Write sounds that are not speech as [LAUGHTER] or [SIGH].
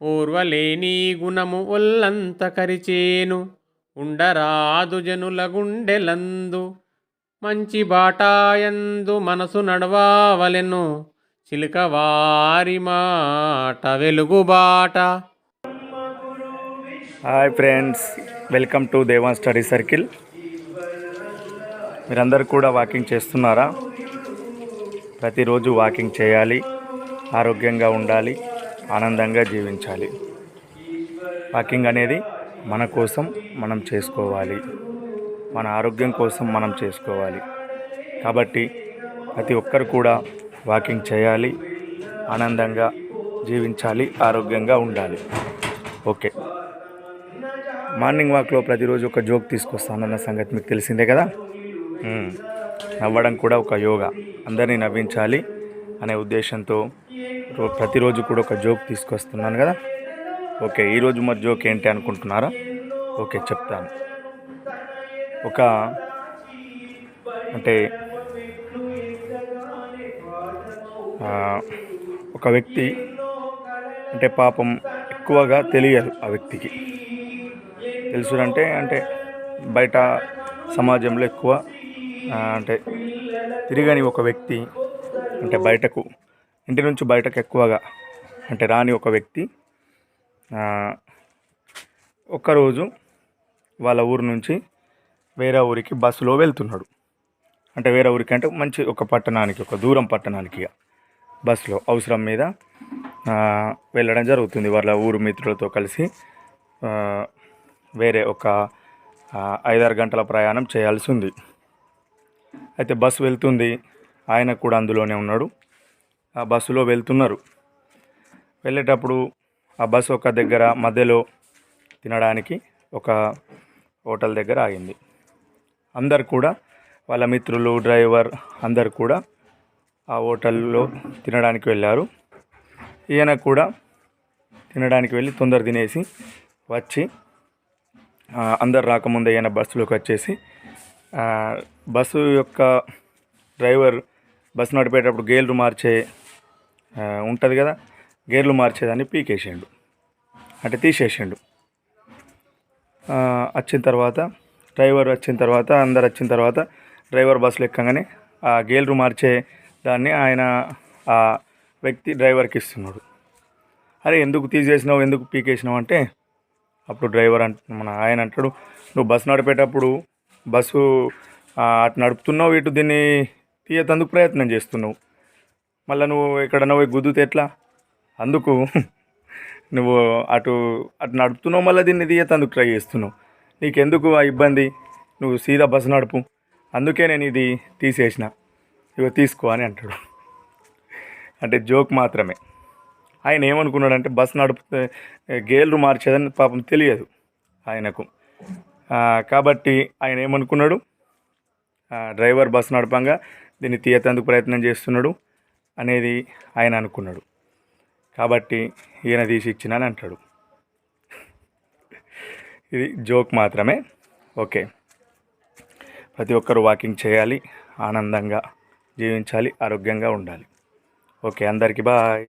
ఓర్వలేని గుణము ఒల్లంత కరిచేను ఉండరాదు జనుల గుండెలందు. మంచి బాటాయందు మనసు నడవావలెను చిలుకవారి మాట వెలుగు బాట. Hi friends welcome to Devan study circle మీరందరూ కూడా వాకింగ్ చేస్తున్నారా? ప్రతిరోజు వాకింగ్ చేయాలి ఆరోగ్యంగా ఉండాలి. ఆనందంగా జీవించాలి. వాకింగ్ అనేది మన కోసం మనం చేసుకోవాలి. మన ఆరోగ్యం కోసం మనం చేసుకోవాలి. కాబట్టి ప్రతి ఒక్కరు కూడా వాకింగ్ చేయాలి ఆనందంగా జీవించాలి ఆరోగ్యంగా ఉండాలి. ఓకే. మార్నింగ్ వాక్లో ప్రతిరోజు ఒక జోక్ తీసుకొస్తానన్న సంగతి మీకు తెలిసిందే కదా? నవ్వడం కూడా ఒక యోగా. అందరినీ నవ్వించాలి అనే ఉద్దేశంతో ప్రతిరోజు కూడా ఒక జోక్ తీసుకొస్తున్నాను కదా? ఓకే ఈరోజు మరి జోక్ ఏంటి అనుకుంటున్నారా? ఓకే చెప్తాను. ఒక అంటే ఒక వ్యక్తి అంటే పాపం ఎక్కువగా తెలియదు ఆ వ్యక్తికి. తెలుసునంటే అంటే బయట సమాజంలో ఎక్కువ అంటే తిరగని ఒక వ్యక్తి అంటే బయటకు ఇంటి నుంచి బయటకు ఎక్కువగా అంటే రాని ఒక వ్యక్తి ఒక్కరోజు వాళ్ళ ఊరు నుంచి వేరే ఊరికి బస్సులో వెళ్తున్నాడు. అంటే వేరే ఊరికి అంటే మంచి ఒక పట్టణానికి ఒక దూరం పట్టణానికి ఇక బస్సులో అవసరం మీద వెళ్ళడం జరుగుతుంది. వాళ్ళ ఊరు మిత్రులతో కలిసి వేరే ఒక ఐదారు గంటల ప్రయాణం చేయాల్సి ఉంది. అయితే బస్సు వెళ్తుంది. ఆయన కూడా అందులోనే ఉన్నాడు. ఆ బస్సులో వెళ్తున్నారు. వెళ్ళేటప్పుడు ఆ బస్సు ఒక దగ్గర మధ్యలో తినడానికి ఒక హోటల్ దగ్గర ఆగింది. అందరు కూడా వాళ్ళ మిత్రులు డ్రైవర్ అందరు కూడా ఆ హోటల్లో తినడానికి వెళ్ళారు. ఈయన కూడా తినడానికి వెళ్ళి తొందర తినేసి వచ్చి అందరు రాకముందే ఈయన బస్సులోకి వచ్చేసి బస్సు యొక్క డ్రైవర్ బస్సు నడిపేటప్పుడు గేర్లు మార్చే ఉంటుంది కదా. గేర్లు మార్చేదాన్ని పీకేసిండు. అంటే తీసేసిండు. వచ్చిన తర్వాత డ్రైవర్ వచ్చిన తర్వాత అందరు వచ్చిన తర్వాత డ్రైవర్ బస్సులు ఎక్కగానే ఆ గేర్లు మార్చే దాన్ని ఆయన ఆ వ్యక్తి డ్రైవర్కి ఇస్తున్నాడు. అరే ఎందుకు తీసేసినావు ఎందుకు పీకేసినావు అంటే అప్పుడు డ్రైవర్ అంట మన ఆయన అంటాడు నువ్వు బస్సు నడిపేటప్పుడు బస్సు అటు నడుపుతున్నావు ఇటు దీన్ని తీయతందుకు ప్రయత్నం చేస్తున్నావు. మళ్ళీ నువ్వు ఎక్కడన్నా పోయి గుద్దుతే ఎట్లా? అందుకు [LAUGHS] నువ్వు అటు అటు నడుపుతున్నావు మళ్ళీ దీన్ని తీయతందుకు ట్రై చేస్తున్నావు. నీకెందుకు ఆ ఇబ్బంది? నువ్వు సీదా బస్సు నడుపు. అందుకే నేను ఇది తీసేసిన. ఇగో తీసుకో అని అంటాడు. అంటే జోక్ మాత్రమే. ఆయన ఏమనుకున్నాడంటే బస్సు నడిపితే గేర్లు మార్చేదని పాపం తెలియదు ఆయనకు. కాబట్టి ఆయన ఏమనుకున్నాడు? డ్రైవర్ బస్సు నడపంగా దీన్ని తీయతందుకు ప్రయత్నం చేస్తున్నాడు. అనేది ఆయన అనుకున్నాడు. కాబట్టి ఈయన తీసి ఇచ్చినని అంటాడు. ఇది జోక్ మాత్రమే. ఓకే. ప్రతి ఒక్కరు వాకింగ్ చేయాలి ఆనందంగా జీవించాలి ఆరోగ్యంగా ఉండాలి. ఓకే అందరికీ బాయ్.